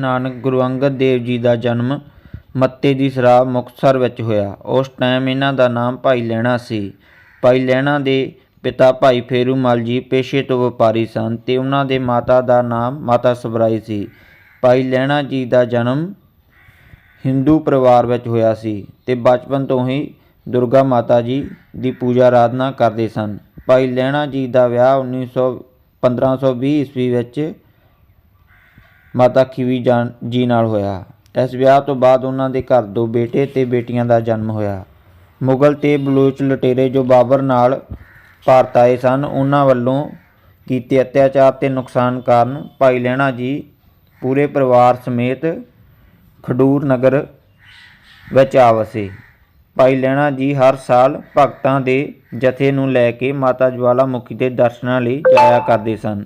ਨਾਨਕ ਗੁਰੂ ਅੰਗਦ ਦੇਵ ਜੀ ਦਾ ਜਨਮ ਮੱਤੇ ਦੀ ਸਰਾਬ ਮੁਕਤਸਰ ਵਿੱਚ ਹੋਇਆ। ਉਸ ਟਾਈਮ ਇਹਨਾਂ ਦਾ ਨਾਮ ਭਾਈ ਲਹਿਣਾ ਸੀ। ਭਾਈ ਲਹਿਣਾ ਦੇ ਪਿਤਾ ਭਾਈ ਫੇਰੂਮਲ ਜੀ ਪੇਸ਼ੇ ਤੋਂ ਵਪਾਰੀ ਸਨ ਤੇ ਉਹਨਾਂ ਦੇ ਮਾਤਾ ਦਾ ਨਾਮ ਮਾਤਾ ਸਬਰਾਈ ਸੀ। ਭਾਈ ਲਹਿਣਾ ਜੀ ਦਾ ਜਨਮ ਹਿੰਦੂ ਪਰਿਵਾਰ ਵਿੱਚ ਹੋਇਆ ਸੀ ਤੇ ਬਚਪਨ ਤੋਂ ਹੀ ਦੁਰਗਾ ਮਾਤਾ ਜੀ ਦੀ ਪੂਜਾ ਆਰਾਧਨਾ ਕਰਦੇ ਸਨ। ਭਾਈ ਲਹਿਣਾ ਜੀ ਦਾ ਵਿਆਹ 1900 1520 ਈਸਵੀ ਵਿੱਚ ਮਾਤਾ ਖੀਵੀ ਜਾਨ ਜੀ ਨਾਲ ਹੋਇਆ। ਇਸ ਵਿਆਹ ਤੋਂ ਬਾਅਦ ਉਹਨਾਂ ਦੇ ਘਰ ਦੋ ਬੇਟੇ ਤੇ ਬੇਟੀਆਂ ਦਾ ਜਨਮ ਹੋਇਆ। ਮੁਗਲ ਤੇ ਬਲੂਚ ਲੁਟੇਰੇ ਜੋ ਬਾਬਰ ਨਾਲ ਭਾਰਤ ਆਏ ਸਨ, ਉਹਨਾਂ ਵੱਲੋਂ ਕੀਤੇ ਅਤਿਆਚਾਰ ਤੇ ਨੁਕਸਾਨ ਕਾਰਨ ਭਾਈ ਲਹਿਣਾ ਜੀ ਪੂਰੇ ਪਰਿਵਾਰ ਸਮੇਤ ਖਡੂਰ ਨਗਰ ਵਿੱਚ ਆ ਵਸੇ ਭਾਈ ਲਹਿਣਾ ਜੀ ਹਰ ਸਾਲ ਭਗਤਾਂ ਦੇ ਜਥੇ ਨੂੰ ਲੈ ਕੇ ਮਾਤਾ ਜਵਾਲਾਮੁਖੀ ਦੇ ਦਰਸ਼ਨਾਂ ਲਈ ਜਾਇਆ ਕਰਦੇ ਸਨ।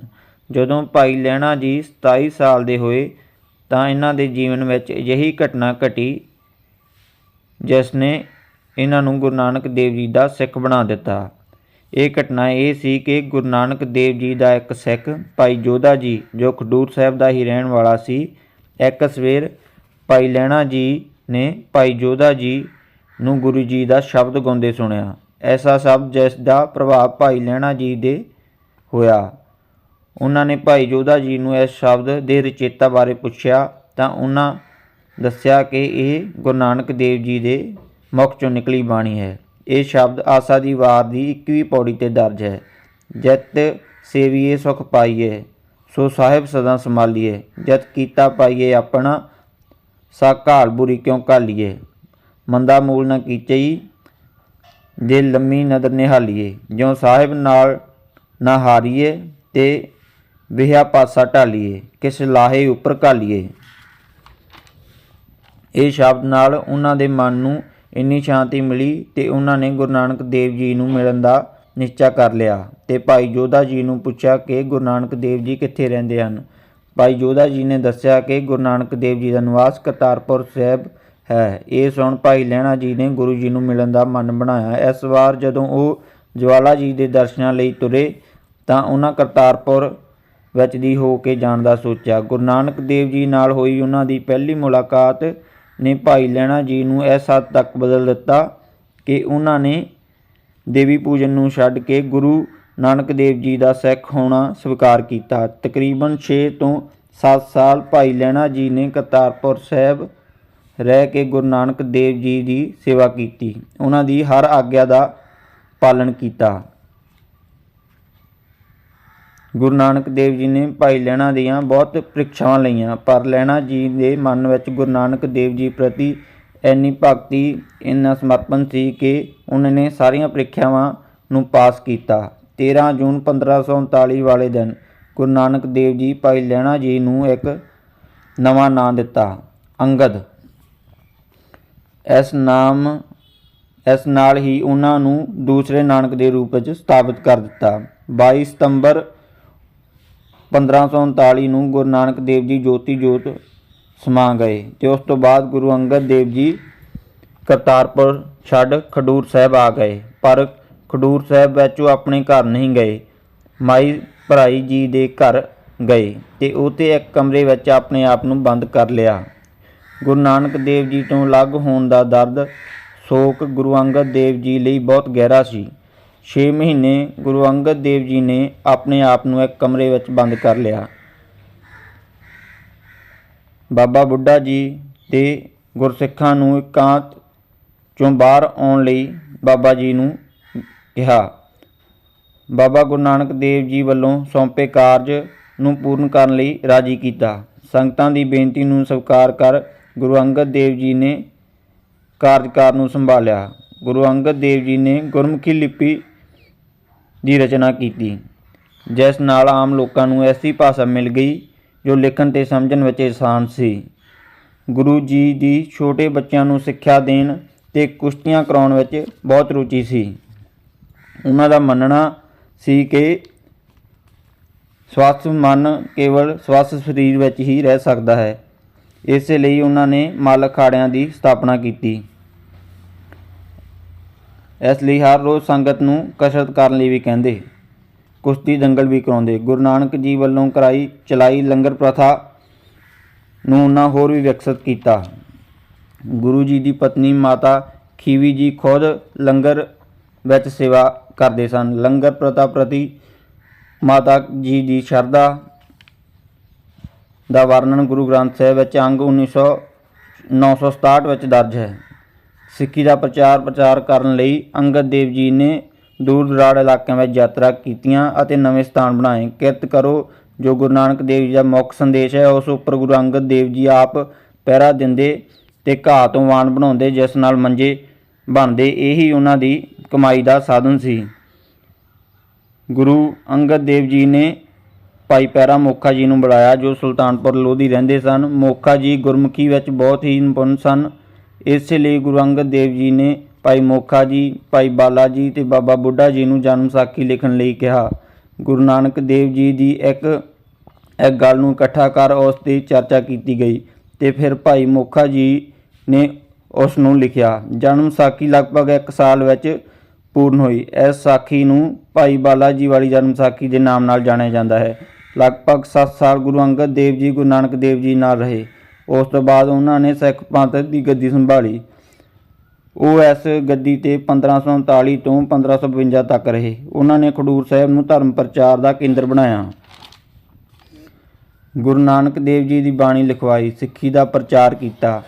ਜਦੋਂ ਭਾਈ ਲਹਿਣਾ ਜੀ 27 ਸਾਲ ਦੇ ਹੋਏ, ਤਾਂ ਇਹਨਾਂ ਦੇ ਜੀਵਨ ਵਿੱਚ ਅਜਿਹੀ ਘਟਨਾ ਘਟੀ, ਜਿਸ ਨੇ ਇਹਨਾਂ ਨੂੰ ਗੁਰੂ ਨਾਨਕ ਦੇਵ ਜੀ ਦਾ ਸਿੱਖ ਬਣਾ ਦਿੱਤਾ। ਇਹ ਘਟਨਾ ਇਹ ਸੀ ਕਿ ਗੁਰੂ ਨਾਨਕ ਦੇਵ ਜੀ ਦਾ ਇੱਕ ਸਿੱਖ, ਭਾਈ ਜੋਧਾ ਜੀ, ਜੋ ਖਡੂਰ ਸਾਹਿਬ ਦਾ ਹੀ ਰਹਿਣ ਵਾਲਾ ਸੀ, ਇੱਕ ਸਵੇਰ ਭਾਈ ਲਹਿਣਾ ਜੀ ਨੇ ਭਾਈ ਜੋਧਾ ਜੀ ਨੂੰ ਗੁਰੂ ਜੀ ਦਾ ਸ਼ਬਦ ਗਾਉਂਦੇ ਸੁਣਿਆ। ਐਸਾ ਸ਼ਬਦ ਜਿਸ ਦਾ ਪ੍ਰਭਾਵ ਭਾਈ ਲਹਿਣਾ ਜੀ ਦੇ ਹੋਇਆ। ਉਹਨਾਂ ਨੇ ਭਾਈ ਜੋਧਾ ਜੀ ਨੂੰ ਇਸ ਸ਼ਬਦ ਦੇ ਰਚੇਤਾ ਬਾਰੇ ਪੁੱਛਿਆ ਤਾਂ ਉਹਨਾਂ ਦੱਸਿਆ ਕਿ ਇਹ ਗੁਰੂ ਨਾਨਕ ਦੇਵ ਜੀ ਦੇ ਮੁਖ ਚੋਂ ਨਿਕਲੀ ਬਾਣੀ ਹੈ। ਇਹ ਸ਼ਬਦ ਆਸਾ ਦੀ ਵਾਰ ਦੀ 21ਵੀਂ ਪੌੜੀ ਤੇ ਦਰਜ ਹੈ। ਜਿਤ ਸੇਵੀਏ ਸੁਖ ਪਾਈਏ, ਸੋ ਸਾਹਿਬ ਸਦਾ ਸੰਭਾਲੀਏ। ਜਤ ਕੀਤਾ ਪਾਈਏ ਆਪਣਾ, ਸਾ ਘਾਲ ਬੁਰੀ ਕਿਉਂ ਘਾਲੀਏ? ਮੰਦਾ ਮੂਲ ਨਾ ਕੀਚਈ, ਜੇ ਲੰਮੀ ਨਦਰ ਨਿਹਾਲੀਏ। ਜਿਉ ਸਾਹਿਬ ਨਾਲ ਨਾ ਹਾਰੀਏ ਤੇ ਵਿਹਿਆ ਪਾਸਾ ਢਾਲੀਏ, ਕਿਸ ਲਾਹੇ ਉੱਪਰ ਘਾਲੀਏ। ਇਹ ਸ਼ਬਦ ਨਾਲ ਉਹਨਾਂ ਦੇ ਮਨ ਨੂੰ ਇੰਨੀ ਸ਼ਾਂਤੀ ਮਿਲੀ ਤੇ ਉਹਨਾਂ ਨੇ ਗੁਰੂ ਨਾਨਕ ਦੇਵ ਜੀ ਨੂੰ ਮਿਲਣ ਦਾ ਨਿਸ਼ਚਾ ਕਰ ਲਿਆ ਤੇ ਭਾਈ ਜੋਧਾ ਜੀ ਨੂੰ ਪੁੱਛਿਆ ਕਿ ਗੁਰੂ ਨਾਨਕ ਦੇਵ ਜੀ ਕਿੱਥੇ ਰਹਿੰਦੇ ਹਨ? ਭਾਈ ਜੋਧਾ ਜੀ ਨੇ ਦੱਸਿਆ ਕਿ ਗੁਰੂ ਨਾਨਕ ਦੇਵ ਜੀ ਦਾ ਨਿਵਾਸ ਕਰਤਾਰਪੁਰ ਸਾਹਿਬ ਹੈ। ਇਹ ਸੁਣ ਭਾਈ ਲਹਿਣਾ ਜੀ ਨੇ ਗੁਰੂ ਜੀ ਨੂੰ ਮਿਲਣ ਦਾ ਮਨ ਬਣਾਇਆ। ਇਸ ਵਾਰ ਜਦੋਂ ਉਹ ਜਵਾਲਾ ਜੀ ਦੇ ਦਰਸ਼ਨਾਂ ਲਈ ਤੁਰੇ ਤਾਂ ਉਹਨਾਂ ਕਰਤਾਰਪੁਰ ਬਚਦੀ ਹੋ ਕੇ ਜਾਣ ਦਾ ਸੋਚਿਆ। ਗੁਰੂ ਨਾਨਕ ਦੇਵ ਜੀ ਨਾਲ ਹੋਈ ਉਹਨਾਂ ਦੀ ਪਹਿਲੀ ਮੁਲਾਕਾਤ ਨੇ ਭਾਈ ਲਹਿਣਾ ਜੀ ਨੂੰ ਇਸ ਹੱਦ ਤੱਕ ਬਦਲ ਦਿੱਤਾ ਕਿ ਉਹਨਾਂ ਨੇ ਦੇਵੀ ਪੂਜਨ ਨੂੰ ਛੱਡ ਕੇ ਗੁਰੂ ਨਾਨਕ ਦੇਵ ਜੀ ਦਾ ਸਿੱਖ ਹੋਣਾ ਸਵੀਕਾਰ ਕੀਤਾ। ਤਕਰੀਬਨ 6 ਤੋਂ 7 ਸਾਲ ਭਾਈ ਲਹਿਣਾ ਜੀ ਨੇ ਕਰਤਾਰਪੁਰ ਸਾਹਿਬ ਰਹਿ ਕੇ ਗੁਰੂ ਨਾਨਕ ਦੇਵ ਜੀ ਦੀ ਸੇਵਾ ਕੀਤੀ। ਉਹਨਾਂ ਦੀ ਹਰ ਆਗਿਆ ਦਾ ਪਾਲਣ ਕੀਤਾ। ਗੁਰੂ ਨਾਨਕ ਦੇਵ ਜੀ ਨੇ ਭਾਈ ਲਹਿਣਾ ਦੀਆਂ ਬਹੁਤ ਪ੍ਰੀਖਿਆਵਾਂ ਲਈਆਂ, ਪਰ ਲਹਿਣਾ ਜੀ ਦੇ ਮਨ ਵਿੱਚ ਗੁਰੂ ਨਾਨਕ ਦੇਵ ਜੀ ਪ੍ਰਤੀ ਇੰਨੀ ਭਗਤੀ, ਇੰਨਾ ਸਮਰਪਣ ਸੀ ਕਿ ਉਹਨਾਂ ਨੇ ਸਾਰੀਆਂ ਪ੍ਰੀਖਿਆਵਾਂ ਨੂੰ ਪਾਸ ਕੀਤਾ। 13 ਜੂਨ 1539 ਵਾਲੇ ਦਿਨ ਗੁਰੂ ਨਾਨਕ ਦੇਵ ਜੀ ਭਾਈ ਲਹਿਣਾ ਜੀ ਨੂੰ ਇੱਕ ਨਵਾਂ ਨਾਂ ਦਿੱਤਾ, ਅੰਗਦ। ਇਸ ਨਾਮ, ਇਸ ਨਾਲ ਹੀ ਉਹਨਾਂ ਨੂੰ ਦੂਸਰੇ ਨਾਨਕ ਦੇ ਰੂਪ ਵਿੱਚ ਸਥਾਪਿਤ ਕਰ ਦਿੱਤਾ। 22 ਸਤੰਬਰ 1539 ਨੂੰ ਗੁਰੂ ਨਾਨਕ ਦੇਵ ਜੀ ਜੋਤੀ ਜੋਤ ਸਮਾ ਗਏ ਤੇ ਉਸ ਤੋਂ ਬਾਅਦ ਗੁਰੂ ਅੰਗਦ ਦੇਵ ਜੀ ਕਰਤਾਰਪੁਰ ਛੱਡ ਖਡੂਰ ਸਾਹਿਬ ਆ ਗਏ। ਪਰ ਖਡੂਰ ਸਾਹਿਬ ਵਿੱਚ ਉਹ ਆਪਣੇ ਘਰ ਨਹੀਂ ਗਏ। ਮਾਈ ਭਰਾਈ ਜੀ ਦੇ ਘਰ ਗਏ ਤੇ ਉਹ ਤੇ ਇੱਕ ਕਮਰੇ ਵਿੱਚ ਆਪਣੇ ਆਪ ਨੂੰ ਬੰਦ ਕਰ ਲਿਆ। ਗੁਰੂ ਨਾਨਕ ਦੇਵ ਜੀ ਤੋਂ ਅਲੱਗ ਹੋਣ ਦਾ ਦਰਦ ਸੋਕ ਗੁਰੂ ਅੰਗਦ ਦੇਵ ਜੀ ਲਈ ਬਹੁਤ ਗਹਿਰਾ ਸੀ। 6 ਮਹੀਨੇ ਗੁਰੂ ਅੰਗਦ ਦੇਵ ਜੀ ਨੇ ਆਪਣੇ ਆਪ ਨੂੰ ਇੱਕ ਕਮਰੇ ਵਿੱਚ ਬੰਦ ਕਰ ਲਿਆ। ਬਾਬਾ ਬੁੱਢਾ ਜੀ ਤੇ ਗੁਰਸਿੱਖਾਂ ਨੂੰ ਇਕਾਂਤ ਚੋਂ ਬਾਹਰ ਆਉਣ ਲਈ ਬਾਬਾ ਜੀ ਨੂੰ ਕਿਹਾ। ਬਾਬਾ ਗੁਰੂ ਨਾਨਕ ਦੇਵ ਜੀ ਵੱਲੋਂ ਸੌਂਪੇ ਕਾਰਜ ਨੂੰ ਪੂਰਨ ਕਰਨ ਲਈ ਰਾਜੀ ਕੀਤਾ। ਸੰਗਤਾਂ ਦੀ ਬੇਨਤੀ ਨੂੰ ਸਵੀਕਾਰ ਕਰ ਗੁਰੂ ਅੰਗਦ ਦੇਵ ਜੀ ਨੇ ਕਾਰਜਕਾਰ ਨੂੰ ਸੰਭਾਲਿਆ। ਗੁਰੂ ਅੰਗਦ ਦੇਵ ਜੀ ਨੇ ਗੁਰਮੁਖੀ ਲਿਪੀ ਦੀ ਰਚਨਾ ਕੀਤੀ। ਜਿਸ ਨਾਲ ਆਮ ਲੋਕਾਂ ਨੂੰ ਐਸੀ ਭਾਸ਼ਾ ਮਿਲ ਗਈ ਜੋ ਲਿਖਣ ਤੇ ਸਮਝਣ ਵਿੱਚ ਆਸਾਨ ਸੀ। ਗੁਰੂ ਜੀ ਦੀ ਛੋਟੇ ਬੱਚਿਆਂ ਨੂੰ ਸਿੱਖਿਆ ਦੇਣ ਤੇ ਕੁਸ਼ਤੀਆਂ ਕਰਾਉਣ ਵਿੱਚ ਬਹੁਤ ਰੁਚੀ ਸੀ। ਉਹਨਾਂ ਦਾ ਮੰਨਣਾ ਸੀ ਕਿ ਸਵਸਥ ਮਨ ਕੇਵਲ ਸਵਸਥ ਸਰੀਰ ਵਿੱਚ ਹੀ ਰਹਿ ਸਕਦਾ ਹੈ। ਇਸੇ ਲਈ ਉਹਨਾਂ ਨੇ ਮੱਲ ਅਖਾੜਿਆਂ ਦੀ ਸਥਾਪਨਾ ਕੀਤੀ। ਇਸ ਲਈ ਹਰ ਰੋਜ਼ ਸੰਗਤ ਨੂੰ ਕਸਰਤ ਕਰਨ ਲਈ ਵੀ ਕਹਿੰਦੇ। ਕੁਸ਼ਤੀ ਦੰਗਲ ਵੀ ਕਰਾਉਂਦੇ। ਗੁਰੂ ਨਾਨਕ ਜੀ ਵੱਲੋਂ ਕਰਾਈ, ਚਲਾਈ ਲੰਗਰ ਪ੍ਰਥਾ ਨੂੰ ਉਹਨਾਂ ਹੋਰ ਵੀ ਵਿਕਸਿਤ ਕੀਤਾ। ਗੁਰੂ ਜੀ ਦੀ ਪਤਨੀ ਮਾਤਾ ਖੀਵੀ ਜੀ ਖੁਦ ਲੰਗਰ ਵਿੱਚ ਸੇਵਾ ਕਰਦੇ ਸਨ। ਲੰਗਰ ਪ੍ਰਥਾ ਪ੍ਰਤੀ ਮਾਤਾ ਜੀ ਦੀ ਸ਼ਰਧਾ ਦਾ ਵਰਣਨ ਗੁਰੂ ਗ੍ਰੰਥ ਸਾਹਿਬ ਵਿੱਚ ਅੰਗ 1900 967 ਵਿੱਚ ਦਰਜ ਹੈ। ਸਿੱਖੀ ਦਾ ਪ੍ਰਚਾਰ ਪ੍ਰਚਾਰ ਕਰਨ ਲਈ ਅੰਗਦ ਦੇਵ ਜੀ ਨੇ ਦੂਰ ਦੁਰਾੜ ਇਲਾਕਿਆਂ ਵਿੱਚ ਯਾਤਰਾ ਕੀਤੀਆਂ ਅਤੇ ਨਵੇਂ ਸਥਾਨ ਬਣਾਏ। ਕਿਰਤ ਕਰੋ, ਜੋ ਗੁਰੂ ਨਾਨਕ ਦੇਵ ਜੀ ਦਾ ਮੁੱਖ ਸੰਦੇਸ਼ ਹੈ, ਉਸ ਉੱਪਰ ਗੁਰੂ ਅੰਗਦ ਦੇਵ ਜੀ ਆਪ ਪਹਿਰਾ ਦਿੰਦੇ ਤੇ ਘਾਹ ਤੋਂ ਵਾਣ ਬਣਾਉਂਦੇ, ਜਿਸ ਨਾਲ ਮੰਜੇ ਬਣਦੇ। ਇਹੀ ਉਹਨਾਂ ਦੀ ਕਮਾਈ ਦਾ ਸਾਧਨ ਸੀ। ਗੁਰੂ ਅੰਗਦ ਦੇਵ ਜੀ ਨੇ ਭਾਈ ਪੈਰਾ ਮੋਖਾ ਜੀ ਨੂੰ ਬੁਲਾਇਆ, ਜੋ ਸੁਲਤਾਨਪੁਰ ਲੋਧੀ ਰਹਿੰਦੇ ਸਨ। ਮੋਖਾ ਜੀ ਗੁਰਮੁਖੀ ਵਿੱਚ ਬਹੁਤ ਹੀ ਨਿਪੁੰਨ ਸਨ। ਇਸ ਲਈ ਗੁਰੂ ਅੰਗਦ ਦੇਵ ਜੀ ਨੇ ਭਾਈ ਮੋਖਾ ਜੀ, ਭਾਈ ਬਾਲਾ ਜੀ ਤੇ ਬਾਬਾ ਬੁੱਢਾ ਜੀ ਨੂੰ ਜਨਮ ਸਾਖੀ ਲਿਖਣ ਲਈ ਕਿਹਾ। ਗੁਰੂ ਨਾਨਕ ਦੇਵ ਜੀ ਦੀ ਇੱਕ ਇੱਕ ਗੱਲ ਨੂੰ ਇਕੱਠਾ ਕਰ ਉਸ ਦੀ ਚਰਚਾ ਕੀਤੀ ਗਈ ਤੇ ਫਿਰ ਭਾਈ ਮੋਖਾ ਜੀ ਨੇ ਉਸ ਨੂੰ ਲਿਖਿਆ। ਜਨਮ ਸਾਖੀ ਲਗਭਗ 1 ਸਾਲ ਵਿੱਚ ਪੂਰਨ ਹੋਈ। ਇਸ ਸਾਖੀ ਨੂੰ ਭਾਈ ਬਾਲਾ ਜੀ ਵਾਲੀ ਜਨਮ ਸਾਖੀ ਦੇ ਨਾਮ ਨਾਲ ਜਾਣਿਆ ਜਾਂਦਾ ਹੈ। ਲਗਭਗ 7 ਸਾਲ ਗੁਰੂ ਅੰਗਦ ਦੇਵ ਜੀ, ਗੁਰੂ ਨਾਨਕ ਦੇਵ ਜੀ ਨਾਲ ਰਹੇ। ਉਸ ਤੋਂ ਬਾਅਦ ਉਹਨਾਂ ਨੇ ਸਿੱਖ ਪੰਥ ਦੀ ਗੱਦੀ ਸੰਭਾਲੀ। ਉਹ ਇਸ ਗੱਦੀ ਤੇ 1539 ਤੋਂ 1552 ਤੱਕ ਰਹੇ। ਉਹਨਾਂ ਨੇ ਖਡੂਰ ਸਾਹਿਬ ਨੂੰ ਧਰਮ ਪ੍ਰਚਾਰ ਦਾ ਕੇਂਦਰ ਬਣਾਇਆ। ਗੁਰੂ ਨਾਨਕ ਦੇਵ ਜੀ ਦੀ ਬਾਣੀ ਲਿਖਵਾਈ, ਸਿੱਖੀ ਦਾ ਪ੍ਰਚਾਰ ਕੀਤਾ।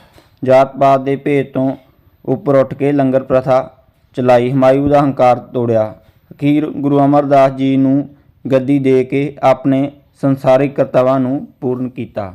ਜਾਤ ਪਾਤ ਦੇ ਭੇਦ ਤੋਂ ਉੱਪਰ ਉੱਠ ਕੇ ਲੰਗਰ ਪ੍ਰਥਾ ਚਲਾਈ। ਹਮਾਯੂ ਦਾ ਹੰਕਾਰ ਤੋੜਿਆ। ਅਖੀਰ ਗੁਰੂ ਅਮਰਦਾਸ ਜੀ ਨੂੰ ਗੱਦੀ ਦੇ ਕੇ ਆਪਣੇ ਸੰਸਾਰਿਕ ਕਰਤੱਵਾਂ ਨੂੰ ਪੂਰਨ ਕੀਤਾ।